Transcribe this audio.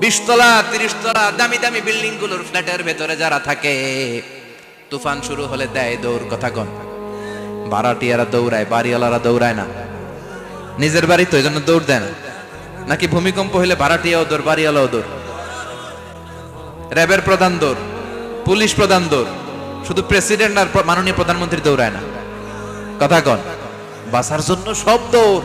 বিশতলা তিরিশ তলা দামি দামি বিল্ডিংগুলোর ফ্ল্যাটের ভেতরে যারা থাকে, তুফান শুরু হলে দেয় দৌড়, কথা কন। ভাড়াটিয়ারা দৌড়ায়, বাড়িওয়ালারা দৌড়ায় না। নিজের বাড়ি তো এই জন্য দৌড় দেয় না। নাকি ভূমিকম্প হইলে ভাড়াটিয়াও দৌড়, বাড়িওয়ালাও দৌড়? র্যাবের প্রধান দৌড়, পুলিশ প্রধান দৌড়। শুধু প্রেসিডেন্ট আর মাননীয় প্রধানমন্ত্রী দৌড়ায় না। কথা কন বাসার জন্য সব দৌড়।